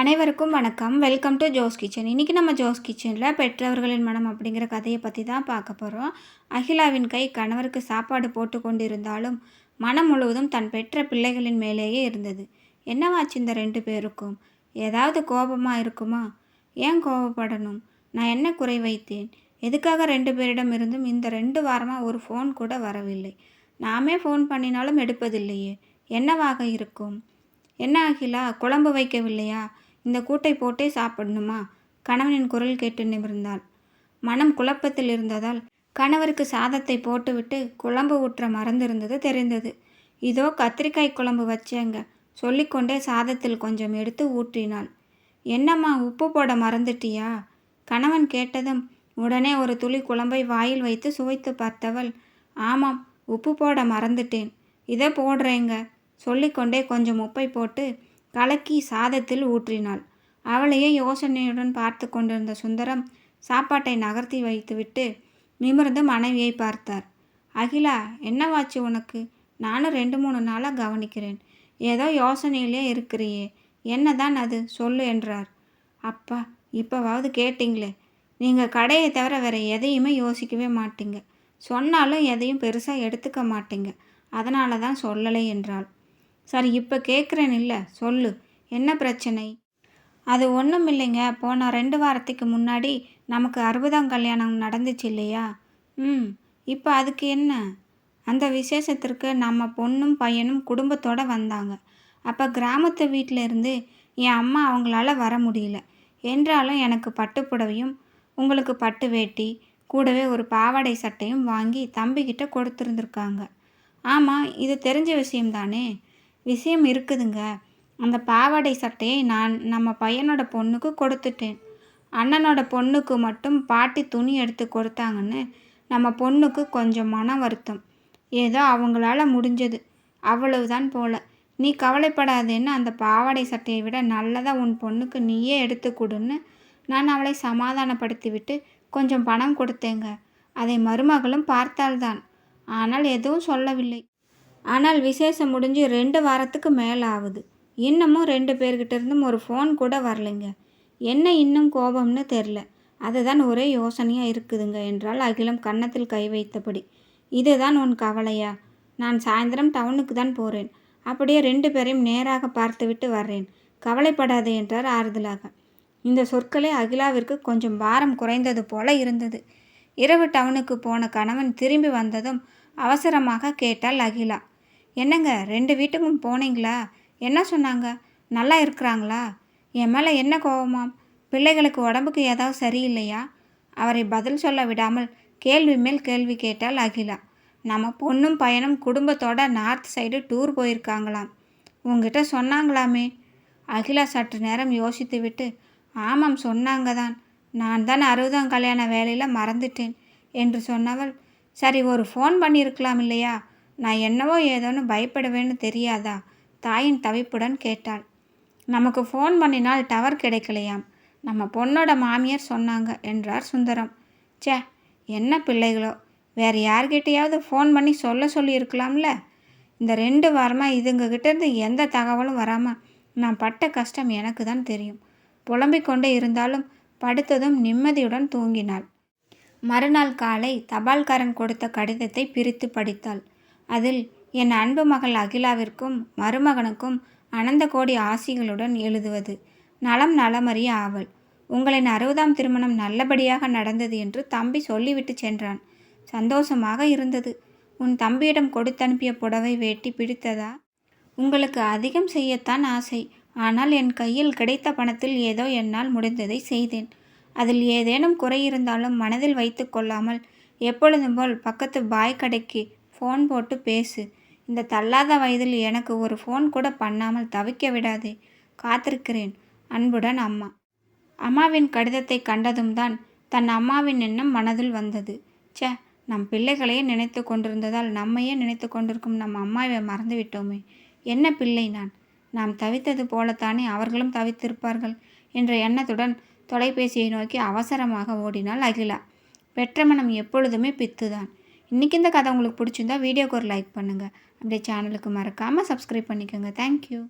அனைவருக்கும் வணக்கம். Welcome to Jose kitchen இன்றைக்கி நம்ம ஜோஸ் கிச்சனில் பெற்றவர்களின் மனம் அப்படிங்கிற கதையை பற்றி தான் பார்க்க போகிறோம் அகிலாவின் கை கணவருக்கு சாப்பாடு போட்டு கொண்டிருந்தாலும் மனம் முழுவதும் தன் பெற்ற பிள்ளைகளின் மேலேயே இருந்தது. என்னவாச்சு இந்த ரெண்டு பேருக்கும்? ஏதாவது கோபமாக இருக்குமா? ஏன் கோபப்படணும்? நான் என்ன குறை வைத்தேன்? எதுக்காக ரெண்டு பேரிடம் இருந்தும் இந்த ரெண்டு வாரமாக ஒரு ஃபோன் கூட வரவில்லை. நாமே ஃபோன் பண்ணினாலும் எடுப்பதில்லையே. என்னவாக இருக்கும்? என்ன அகிலா குழம்பு வைக்கவில்லையா? இந்த கூட்டை போட்டே சாப்பிடணுமா? கணவனின் குரல் கேட்டு நிமிர்ந்தாள். மனம் குழப்பத்தில் இருந்ததால் கணவருக்கு சாதத்தை போட்டுவிட்டு குழம்பு ஊற்ற மறந்திருந்தது தெரிந்தது. இதோ கத்திரிக்காய் குழம்பு வச்சேங்க. சொல்லிக்கொண்டே சாதத்தில் கொஞ்சம் எடுத்து ஊற்றினாள். என்னம்மா உப்பு போட மறந்துட்டியா? கணவன் கேட்டதும் உடனே ஒரு துளி குழம்பை வாயில் வைத்து சுவைத்து பார்த்தவள் ஆமாம் உப்பு போட மறந்துட்டேன். இதை போடுறேங்க. சொல்லிக்கொண்டே கொஞ்சம் உப்பை போட்டு கலக்கி சாதத்தில் ஊற்றினாள். அவளையே யோசனையுடன் பார்த்து கொண்டிருந்த சுந்தரம் சாப்பாட்டை நகர்த்தி வைத்துவிட்டு நிமிர்ந்து மனைவியை பார்த்தார். அகிலா என்னவாச்சு உனக்கு? நானும் ரெண்டு மூணு நாளாக கவனிக்கிறேன். ஏதோ யோசனையிலே இருக்கிறியே. என்னதான் அது? சொல்லு என்றார். அப்பா இப்போவாவது கேட்டிங்களே. நீங்கள் கடையை தவிர வேறு எதையுமே யோசிக்கவே மாட்டீங்க. சொன்னாலும் எதையும் பெருசாக எடுத்துக்க மாட்டீங்க. அதனால தான் சொல்லலை என்றாள். சரி இப்போ கேட்குறேன் இல்லை சொல்லு. என்ன பிரச்சனை? அது ஒன்றும் இல்லைங்க போன ரெண்டு வாரத்துக்கு முன்னாடி நமக்கு அறுபதாம் கல்யாணம் நடந்துச்சு இல்லையா? ம். இப்போ அதுக்கு என்ன? அந்த விசேஷத்திற்கு நம்ம பொண்ணும் பையனும் குடும்பத்தோடு வந்தாங்க. அப்போ கிராமத்து வீட்டில் இருந்து என் அம்மா அவங்களால வர முடியல. என்றாலும் எனக்கு பட்டுப்புடவையும் உங்களுக்கு பட்டு வேட்டி கூடவே ஒரு பாவாடை சட்டையும் வாங்கி தம்பிக்கிட்ட கொடுத்துருந்துருக்காங்க. ஆமாம் இது தெரிஞ்ச விஷயம்தானே? விஷயம் இருக்குதுங்க. அந்த பாவாடை சட்டையை நான் நம்ம பையனோட பொண்ணுக்கு கொடுத்துட்டேன். அண்ணனோட பொண்ணுக்கு மட்டும் பாட்டி துணி எடுத்து கொடுத்தாங்கன்னு நம்ம பொண்ணுக்கு கொஞ்சம் மன வருத்தம். ஏதோ அவங்களால முடிஞ்சது. அவ்வளவுதான் போல. நீ கவலைப்படாதேன்னு அந்த பாவாடை சட்டையை விட நல்லதாக உன் பொண்ணுக்கு நீயே எடுத்து கொடுன்னு நான் அவளை சமாதானப்படுத்தி விட்டு கொஞ்சம் பணம் கொடுத்தேங்க. அதை மருமகளும் பார்த்தால்தான். ஆனால் எதுவும் சொல்லவில்லை. ஆனால் விசேஷம் முடிஞ்சு ரெண்டு வாரத்துக்கு மேலே ஆகுது இன்னமும் ரெண்டு பேர்கிட்ட இருந்தும் ஒரு ஃபோன் கூட வரலைங்க. என்ன இன்னும் கோபம்னு தெரில அதுதான் ஒரே யோசனையாக இருக்குதுங்க என்றால் அகிலம் கன்னத்தில் கை வைத்தபடி. இதுதான் உன் கவலையா? நான் சாயந்தரம் டவுனுக்கு தான் போகிறேன் அப்படியே ரெண்டு பேரையும் நேராக பார்த்துவிட்டு வர்றேன். கவலைப்படாதே என்றார் ஆறுதலாக. இந்த சொற்களே அகிலாவிற்கு கொஞ்சம் பாரம் குறைந்தது போல இருந்தது. இரவு டவுனுக்கு போன கணவன் திரும்பி வந்ததும் அவசரமாக கேட்டாள் அகிலா. என்னங்க ரெண்டு வீட்டுக்கும் போனீங்களா? என்ன சொன்னாங்க? நல்லா இருக்கிறாங்களா? என் மேலே என்ன கோபமாம்? பிள்ளைகளுக்கு உடம்புக்கு ஏதாவது சரியில்லையா? அவரை பதில் சொல்ல விடாமல் கேள்வி மேல் கேள்வி கேட்டால் அகிலா. நம்ம பொண்ணும் பையனும் குடும்பத்தோட நார்த் சைடு டூர் போயிருக்காங்களாம். உங்ககிட்ட சொன்னாங்களாமே? அகிலா சற்று நேரம் யோசித்து விட்டு ஆமாம் சொன்னாங்க தான். நான் தான் அறுபதாம் கல்யாண வேலையில் மறந்துட்டேன் என்று சொன்னவள் சரி ஒரு ஃபோன் பண்ணியிருக்கலாம் இல்லையா? நான் என்னவோ ஏதோன்னு பயப்படுவேன்னு தெரியாதா? தாயின் தவிப்புடன் கேட்டாள். நமக்கு ஃபோன் பண்ணினால் டவர் கிடைக்கலையாம். நம்ம பொண்ணோட மாமியார் சொன்னாங்க என்றார் சுந்தரம். சே என்ன பிள்ளைகளோ? வேறு யார்கிட்டையாவது ஃபோன் பண்ணி சொல்ல சொல்லியிருக்கலாம்ல? இந்த ரெண்டு வாரமாக இதுங்ககிட்டேருந்து எந்த தகவலும் வராமல் நான் பட்ட கஷ்டம் எனக்கு தான் தெரியும். புலம்பிக் கொண்டே இருந்தாலும் படுத்ததும் நிம்மதியுடன் தூங்கினாள். மறுநாள் காலை தபால்காரன் கொடுத்த கடிதத்தை பிரித்து படித்தாள். அதில் என் அன்பு மகள் அகிலாவிற்கும் மருமகனுக்கும் அனந்த கோடி ஆசிகளுடன் எழுதுவது. நலம் நலமறிய ஆவல். உங்களின் அறுபதாம் திருமணம் நல்லபடியாக நடந்தது என்று தம்பி சொல்லிவிட்டு சென்றான். சந்தோஷமாக இருந்தது. உன் தம்பியிடம் கொடுத்தனுப்பிய புடவை வேட்டி பிடித்ததா? உங்களுக்கு அதிகம் செய்யத்தான் ஆசை. ஆனால் என் கையில் கிடைத்த பணத்தில் ஏதோ என்னால் முடிந்ததை செய்தேன். அதில் ஏதேனும் குறை இருந்தாலும் மனதில் வைத்து கொள்ளாமல் எப்பொழுதும் போல் பக்கத்து பாய் கடைக்கு ஃபோன் போட்டு பேசு. இந்த தள்ளாத வயதில் எனக்கு ஒரு ஃபோன் கூட பண்ணாமல் தவிக்க விடாதே. காத்திருக்கிறேன். அன்புடன் அம்மா. அம்மாவின் கடிதத்தை கண்டதும் தான் தன் அம்மாவின் எண்ணம் மனதில் வந்தது. சே நம் பிள்ளைகளையே நினைத்து கொண்டிருந்ததால் நம்மையே நினைத்து கொண்டிருக்கும் நம் அம்மாவை மறந்து விட்டோமே என்ன பிள்ளை நான்? நாம் தவித்தது போலத்தானே அவர்களும் தவித்திருப்பார்கள் என்ற எண்ணத்துடன் தொலைபேசியை நோக்கி அவசரமாக ஓடினாள் அகிலா. பெற்ற மனம் எப்பொழுதுமே பித்துதான். இன்றைக்கி இந்த கதை உங்களுக்கு பிடிச்சிருந்தா வீடியோக்கு ஒரு லைக் பண்ணுங்கள் அப்படியே சேனலுக்கு மறக்காமல் சப்ஸ்கிரைப் பண்ணிக்கோங்க. தேங்க்யூ